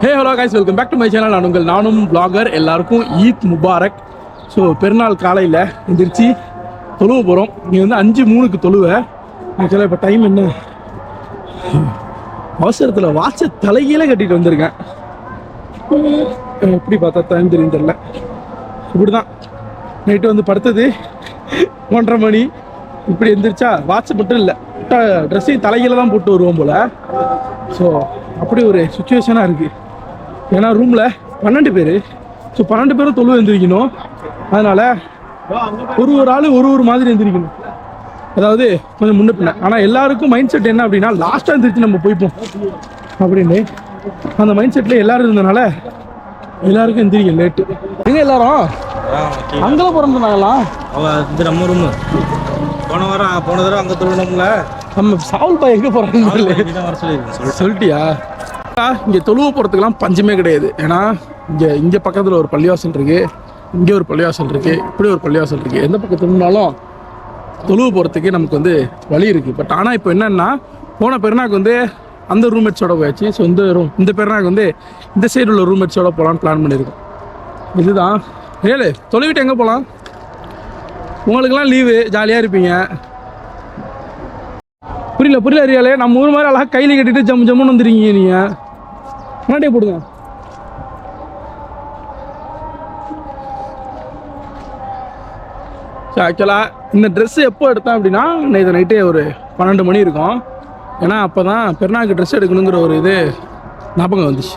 Hey hello guys welcome back to my channel நான் உங்கள் நானும் பிளாகர் எல்லாருக்கும் ஈத் முபாரக். ஸோ பெருநாள் காலையில் எந்திரிச்சு தொழுவ போகிறோம் நீ வந்து அஞ்சு மூணுக்கு தொழுவ. ஆக்சுவலாக இப்போ டைம் என்ன? அவசரத்தில் வாட்ச தலைகீழ கட்டிட்டு வந்திருக்கேன். எப்படி பார்த்தா டைம் தெரியும் தெரில இப்படி தான் நைட்டு வந்து படுத்தது. ஒன்றரை மணி. இப்படி எந்திரிச்சா வாட்ச் மட்டும் இல்லை. ட்ரெஸ்ஸையும் தலையில தான் போட்டு வருவோம் போல். ஸோ அப்படி ஒரு சுச்சுவேஷனாக இருக்குது ஏன்னா ரூமில் பன்னெண்டு பேர். ஸோ பன்னெண்டு பேரும் தொழுவு எந்திரிக்கணும். அதனால் ஒரு ஒரு ஆள் ஒரு ஒரு மாதிரி எந்திரிக்கணும். அதாவது கொஞ்சம் முன்ன பின்ன. ஆனால் எல்லாருக்கும் மைண்ட் செட் என்ன அப்படின்னா லாஸ்ட்டாக எந்திரிச்சு நம்ம போய்ப்போம். அப்படின்னு. அந்த மைண்ட் செட்டில் எல்லாரும் இருந்தனால எல்லாருக்கும் எந்திரிக்க லேட்டு எங்க எல்லாரும்? அங்கெல்லாம் பிறந்தாங்களா இது நம்ம ரூமு போன வாரம் போன தடவை அங்கே தொழுனோம்ல. நம்ம சாவுல் பாய் எங்கே போகிறாங்க சொல்லிட்டியா? இங்கே தொழுவு போகிறதுக்கெல்லாம் பஞ்சமே கிடையாது. ஏன்னா இங்கே இங்கே பக்கத்தில் ஒரு பள்ளிவாசல் இருக்கு. இங்கே ஒரு பள்ளிவாசல் இருக்கு. இப்படி ஒரு பள்ளிவாசல் இருக்கு. எந்த பக்கத்து திரும்பினாலும் தொழுவு போகிறதுக்கு நமக்கு வந்து வழி இருக்கு. பட் ஆனால் இப்போ என்னன்னா போன பெருநாக்கு வந்து அந்த ரூம்மேட்ஸோட போயாச்சு. ஸோ இந்த ரூம் இந்த பெருநாக்கு வந்து இந்த சைடு உள்ள ரூம்மேட்ஸோட போகலான்னு பிளான் பண்ணியிருக்கோம் இதுதான். ஏழு தொழுவிட்டு எங்கே போகலாம் உங்களுக்கெல்லாம் லீவு ஜாலியாக இருப்பீங்க. புரியல புரியல அறியாலே நம்ம ஊர் மாதிரி அழகா கையில் கட்டிட்டு ஜம் ஜம்முன்னு வந்துருக்கீங்க நீங்க. முன்னாடியே போடுங்க. ஸோ ஆக்சுவலாக இந்த ட்ரெஸ்ஸு எப்போ எடுத்தேன் அப்படின்னா நேற்று நைட்டே ஒரு பன்னெண்டு மணி இருக்கும். ஏன்னா அப்போ தான் பெருநாக்கு ட்ரெஸ் எடுக்கணுங்கிற ஒரு இது ஞாபகம் வந்துச்சு.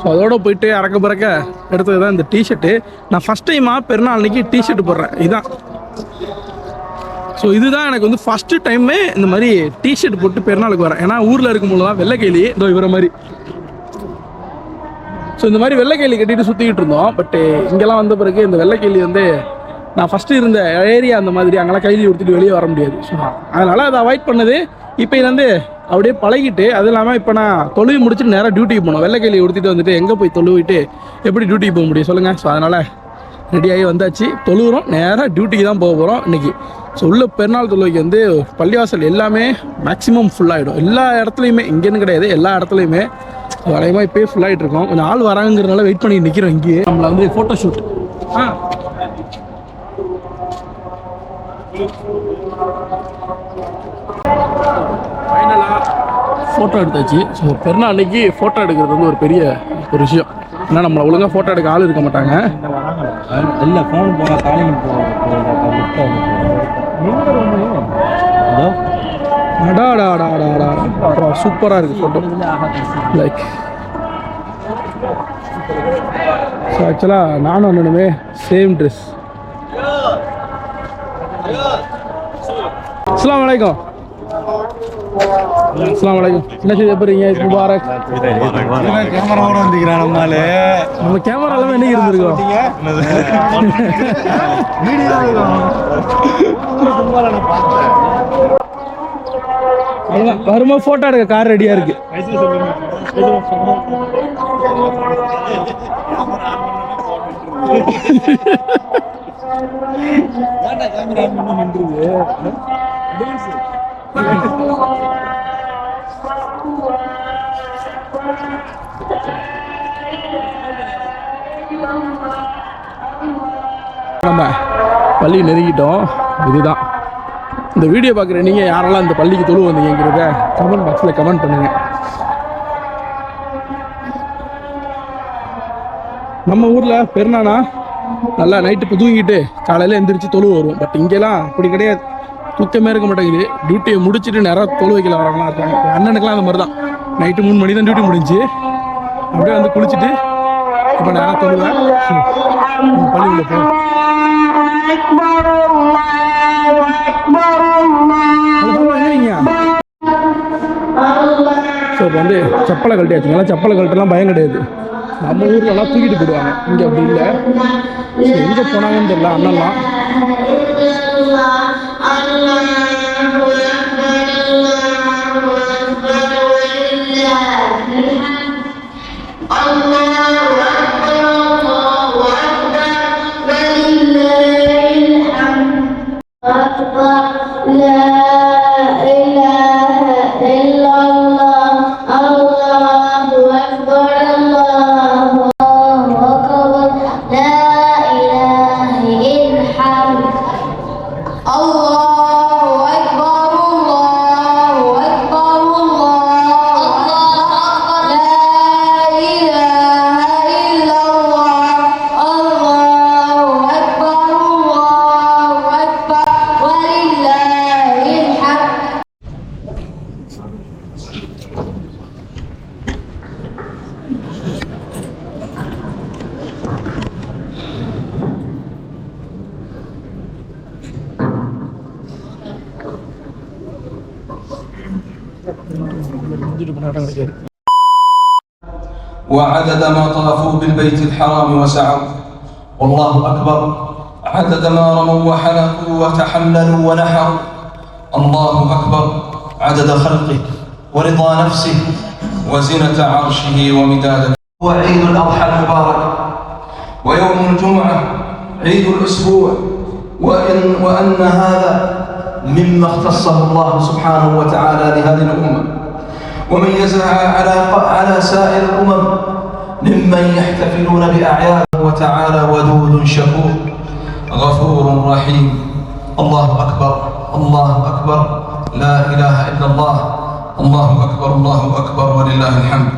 ஸோ அதோடு போயிட்டு அறக்க பறக்க எடுத்தது தான் இந்த டிஷர்ட்டு நான் ஃபஸ்ட் டைமாக பெருநாள் அன்னைக்கு டிஷர்ட் போடுறேன். இதுதான் ஸோ இதுதான் எனக்கு வந்து ஃபஸ்ட்டு டைமே இந்த மாதிரி டிஷர்ட் போட்டு பெருநாளுக்கு வரேன். ஏன்னா ஊரில் இருக்கும்போது தான் வெள்ளை கைலி இதோ இவரை மாதிரி. ஸோ இந்த மாதிரி வெள்ளை கைலி கட்டிட்டு சுற்றிக்கிட்டு இருந்தோம். பட்டு eh, இங்கெல்லாம் வந்த பிறகு இந்த வெள்ளை கைலி வந்து நான் ஃபஸ்ட்டு இருந்த ஏரியா அந்த மாதிரி அங்கெல்லாம் கைலி கொடுத்துட்டு வெளியே வர முடியாது. ஸோ அதனால் அதை அவாய்ட் பண்ணது. இப்போ வந்து அப்படியே பழகிட்டு அது இல்லாமல் இப்போ நான் தொழுவி முடிச்சுட்டு நேராக டியூட்டிக்கு போகணும் வெள்ளை கைலி வந்துட்டு எங்கே போய் தொழுவிட்டு எப்படி டியூட்டிக்கு போக முடியும் சொல்லுங்கள் ஸோ அதனால் ரெடியாகி வந்தாச்சு. தொழுகிறோம் நேராக டியூட்டிக்கு தான் போக போகிறோம் இன்னைக்கு. ஸோ உள்ள பெருநாள் தொழுகைக்கு வந்து பள்ளிவாசல் எல்லாமே மேக்ஸிமம் ஃபுல்லாகிடும் எல்லா இடத்துலையுமே இங்கேன்னு கிடையாது எல்லா இடத்துலையுமே. வளையமாக இப்போயே ஃபுல்லாகிட்டு இருக்கோம். கொஞ்சம் ஆள் வராங்கிறதுனால வெயிட் பண்ணி நிற்கிறோம் இங்கேயே. நம்மளை வந்து ஃபோட்டோ ஷூட் ஆ. ஃபைனலாக ஃபோட்டோ எடுத்தாச்சு. ஸோ பெருநாள் அன்னைக்கு ஃபோட்டோ எடுக்கிறது வந்து ஒரு பெரிய ஒரு விஷயம். ஏன்னா நம்மளை ஒழுங்காக ஃபோட்டோ எடுக்க ஆள் இருக்க மாட்டாங்க. இந்த போகிறோம் ஃபோன் போங்க காலிங் அடாடாடாடாடா சூப்பராக இருக்குது ஃபோட்டோ லைக் ஸோ ஆக்சுவலாக நானும் அண்ணனுமே சேம் ட்ரெஸ் அஸ்லாம் வலைக்கம் அஸ்லாம் வலைக்கம் என்ன செய்ய போறீங்க? முபாரக். கேமராவோட வந்துக்கிறான் நம்மளால நம்ம கேமரா எல்லாமே என்னைக்கு இருந்திருக்கோம் அவ்வளவுதான். வரும்போது ஃபோட்டோ எடுக்க கார் ரெடியாக இருக்கு. நம்ம பள்ளி நெருங்கிட்டோம். இதுதான். இந்த வீடியோ பார்க்குற நீங்கள் யாரெல்லாம் இந்த பள்ளிக்கு தொழு வந்தீங்கிறத கமெண்ட் பாக்ஸில் கமெண்ட் பண்ணுங்கள் நம்ம ஊரில் பெருநானா நல்லா நைட்டு இப்போ தூங்கிட்டு காலையில் எந்திரிச்சு தொழு வருவோம். பட் இங்கெல்லாம் அப்படி கிடையாது. தூக்கமே இருக்க மாட்டேங்குது. டியூட்டியை முடிச்சுட்டு நேராக தொழு வைக்கல வரவங்களாம் இருக்காங்க. அண்ணனுக்குலாம் அந்த மாதிரி தான் நைட்டு மூணு மணி தான் டியூட்டி முடிஞ்சு. அப்படியே வந்து குளிச்சுட்டு இப்போ நேராக தொழுவேன். பள்ளிக்குள்ளே போவோம் ஸோ வந்து செப்பலை கழட்டியாச்சுங்களா செப்பலை கழட்டெல்லாம் பயம் கிடையாது. நம்ம ஊர்லலாம் தூக்கிட்டு போயிடுவாங்க. இங்கே அப்படி இல்லை. எங்கே போனாங்கன்னு தெரியல அண்ணெல்லாம் وعدد ما طافوا بالبيت الحرام وسعوا. والله أكبر. عدد ما رموا وحلقوا وتحللوا ونحروا. الله أكبر. عدد خلقه ورضا نفسه وزنة عرشه ومداد هو عيد الأضحى المبارك. ويوم الجمعة عيد الأسبوع. وإن وأن هذا مما اختصه الله سبحانه وتعالى لهذه الأمة. وميزها على على سائر الأمم ممن يحتفلون بأعياده وتعالى ودود شكور. غفور رحيم. الله أكبر. الله أكبر. لا إله إلا الله. الله أكبر. الله أكبر. ولله الحمد.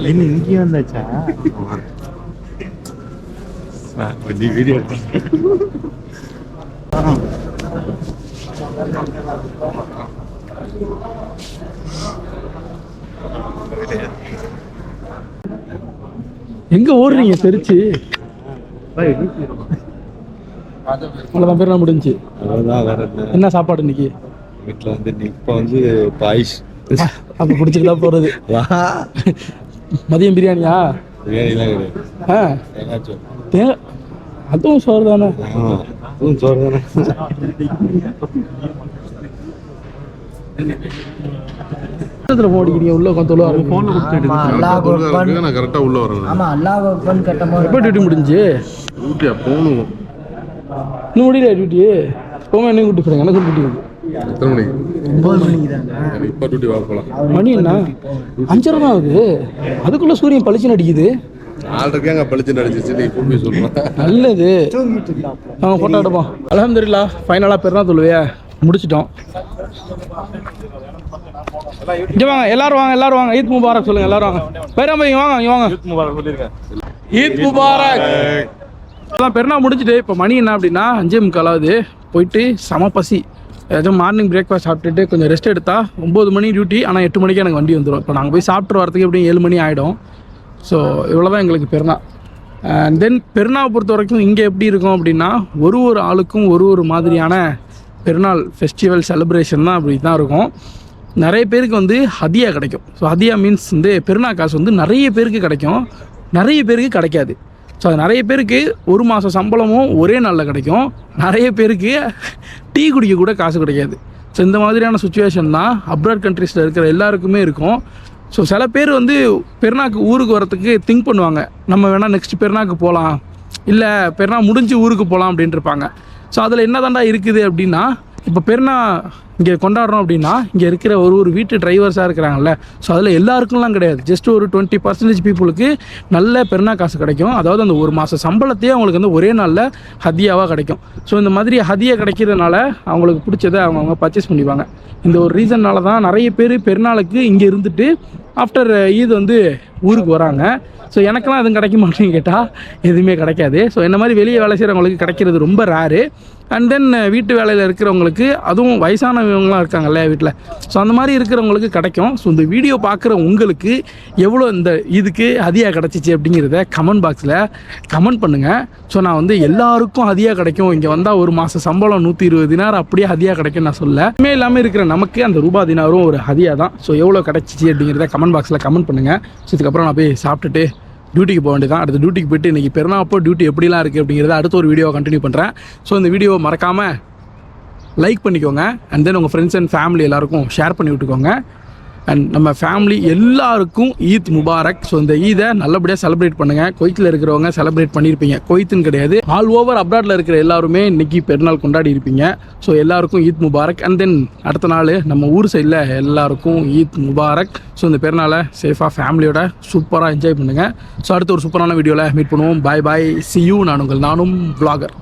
Ini ingi வந்தாச்சா கொஞ்சம் வீடியோ எங்க ஓடுறீங்க தெரிச்சு? அவ்வளோதான் பேர் முடிஞ்சு. அவ்வளோதான் வேற என்ன? சாப்பாடு இன்னைக்கு? வீட்டில் வந்து இப்போ வந்து பாய்ஸ். அப்போ பிடிச்சிட்டு தான் போகிறது வா. மதியம் பிரியாணியா? பிரியாணிலாம் கிடையாது. ஆ. ஏதாச்சும் தே அதுவும் சோறு தானே அதுவும் சோறு தானே பக்கத்தில் உள்ள உட்காந்து. நான் கரெக்டாக உள்ள வரேன் ஆமா அல்லாஹ் அக்பர்னு கேட்டபோது எப்போ டியூட்டி முடிஞ்சு? ஊட்டியா போகணும். இன்னும் முடியல டியூட்டி போமா என்ன கூட்டி எத்தனை மணிக்கு? மணிக்கு எனக்கு இப்போ டியூட்டி வர போகலாம் மணி என்ன? அஞ்சரை தான் ஆகுது. அதுக்குள்ள சூரியன் பளிச்சுன்னு அடிக்குது. ஆள்ருக்கே அங்கே பளிச்சு அடிச்சிச்சு நீ கூப்பி சொல்கிறேன் நல்லது. அவங்க ஃபோட்டோ எடுப்போம். அலமதுல்லா ஃபைனலாக பெருனா தொழுவையா? முடிச்சிட்டோம். இங்க வாங்க எல்லாரும் வாங்க எல்லாரும் வாங்க. ஈத் முபாரக் சொல்லுங்க எல்லாரும் வாங்க. பேராம இங்க வாங்க இங்க வாங்க. ஈத் முபாரக் அதான் பெருனா முடிஞ்சுட்டு இப்போ மணி என்ன அப்படின்னா அஞ்சே முக்காலாவது. போயிட்டு செம பசி. ஏதாச்சும் மார்னிங் பிரேக்ஃபாஸ்ட் சாப்பிட்டுட்டு கொஞ்சம் ரெஸ்ட் எடுத்தா ஒம்பது மணி டியூட்டி ஆனால் எட்டு மணிக்கு எனக்கு வண்டி வந்துடும் இப்போ நாங்கள் போய் சாப்பிட்டு வரதுக்கு எப்படியும் ஏழு மணி ஆகிடும் ஸோ இவ்வளோ தான் எங்களுக்கு பெருனா. அண்ட் தென் பெருநாவை பொறுத்த வரைக்கும் இங்கே எப்படி இருக்கும் அப்படின்னா ஒரு ஒரு ஆளுக்கும் ஒரு ஒரு மாதிரியான பெருநாள் ஃபெஸ்டிவல் செலிப்ரேஷன் தான் அப்படி தான் இருக்கும். நிறைய பேருக்கு வந்து ஹதியா கிடைக்கும். ஸோ ஹதியா மீன்ஸ் வந்து பெருநா காசு வந்து நிறைய பேருக்கு கிடைக்கும். நிறைய பேருக்கு கிடைக்காது. ஸோ அது நிறைய பேருக்கு ஒரு மாதம் சம்பளமும் ஒரே நாளில் கிடைக்கும். நிறைய பேருக்கு டீ குடிக்க கூட காசு கிடைக்காது. ஸோ இந்த மாதிரியான சுச்சுவேஷன் தான் அப்ராட் கண்ட்ரீஸில் இருக்கிற எல்லாருக்குமே இருக்கும். ஸோ சில பேர் வந்து பெருநாக்கு ஊருக்கு வரத்துக்கு திங்க் பண்ணுவாங்க. நம்ம வேணால் நெக்ஸ்ட் பெருநாக்கு போகலாம் இல்லை பெருனா முடிஞ்சு ஊருக்கு போகலாம் அப்படின்ட்டு இருப்பாங்க. ஸோ அதில் என்ன தாண்டா இருக்குது அப்படின்னா இப்போ பெருநா இங்கே கொண்டாடுறோம் அப்படின்னா இங்கே இருக்கிற ஒரு ஒரு வீட்டு டிரைவர்ஸாக இருக்கிறாங்கல்ல ஸோ அதில் எல்லாருக்கும்லாம் கிடையாது. ஜஸ்ட் ஒரு டுவெண்ட்டி பர்சன்டேஜ் பீப்புளுக்கு நல்ல பெருநா காசு கிடைக்கும். அதாவது அந்த ஒரு மாத சம்பளத்தையே அவங்களுக்கு வந்து ஒரே நாளில் ஹதியாவாக கிடைக்கும். ஸோ இந்த மாதிரி ஹதியாக கிடைக்கிறதுனால அவங்களுக்கு பிடிச்சதை அவங்க பர்ச்சேஸ் பண்ணிப்பாங்க. இந்த ஒரு ரீசன்னால தான் நிறைய பேர் பெருநாளுக்கு இங்கே இருந்துட்டு ஆஃப்டர் ஈத் வந்து ஊருக்கு வராங்க. ஸோ எனக்கெல்லாம் எதுவும் கிடைக்க மாட்டேன்னு கேட்டால் எதுவுமே கிடைக்காது. ஸோ இந்த மாதிரி வெளியே வேலை செய்கிறவங்களுக்கு கிடைக்கிறது ரொம்ப ரேரு அண்ட் தென் வீட்டு வேலையில் இருக்கிறவங்களுக்கு அதுவும் அவங்களாம் இருக்காங்க இல்லையா வீட்டில்? ஸோ அந்த மாதிரி இருக்கிறவங்களுக்கு கிடைக்கும். ஸோ இந்த வீடியோ பார்க்குற உங்களுக்கு எவ்வளோ இந்த இதுக்கு ஹதியா கிடச்சிச்சு அப்படிங்கிறத கமெண்ட் பாக்ஸில் கமெண்ட் பண்ணுங்கள் ஸோ நான் வந்து எல்லாருக்கும் ஹதியா கிடைக்கும். இங்கே வந்தால் ஒரு மாதம் சம்பளம் நூற்றி இருபது தினார் அப்படியே ஹதியாக கிடைக்கும் நான் சொல்ல இனிமே இல்லாமல் இருக்கிற நமக்கு அந்த ரூபா தினாரும் ஒரு ஹதியாக தான். ஸோ எவ்வளோ கிடச்சிச்சு அப்படிங்கிறத கமெண்ட் பாக்ஸில் கமெண்ட் பண்ணுங்கள் ஸோ இதுக்கப்புறம் நான் போய் சாப்பிட்டுட்டு டியூட்டிக்கு போக வேண்டியதான் அடுத்த டியூட்டிக்கு போயிட்டு இன்றைக்கி பெருனா அப்போ டியூட்டி எப்படிலாம் இருக்குது அப்படிங்கிறத அடுத்த ஒரு வீடியோ கண்டினியூ பண்ணுறேன் ஸோ இந்த வீடியோவை மறக்காமல் லைக் பண்ணிக்கோங்க. அண்ட் தென் உங்கள் ஃப்ரெண்ட்ஸ் அண்ட் ஃபேமிலி எல்லாருக்கும் ஷேர் பண்ணி விட்டுக்கோங்க. அண்ட் நம்ம ஃபேமிலி எல்லாருக்கும் ஈத் முபாரக். ஸோ இந்த ஈதை நல்லபடியாக செலிப்ரேட் பண்ணுங்கள் கொய்த்தில் இருக்கிறவங்க செலிப்ரேட் பண்ணியிருப்பீங்க கொய்த்துன்னு கிடையாது. ஆல் ஓவர் அப்ராடில் இருக்கிற எல்லாருமே இன்றைக்கி பெருநாள் கொண்டாடி இருப்பீங்க. ஸோ எல்லாருக்கும் ஈத் முபாரக். அண்ட் தென் அடுத்த நாள் நம்ம ஊர் சைடில் எல்லாருக்கும் ஈத் முபாரக். ஸோ இந்த பெருநாளை சேஃபாக ஃபேமிலியோட சூப்பராக என்ஜாய் பண்ணுங்கள் ஸோ அடுத்த ஒரு சூப்பரான வீடியோவில் மீட் பண்ணுவோம். பாய் பாய் சி யூ நான் உங்கள் நானும் vlogger.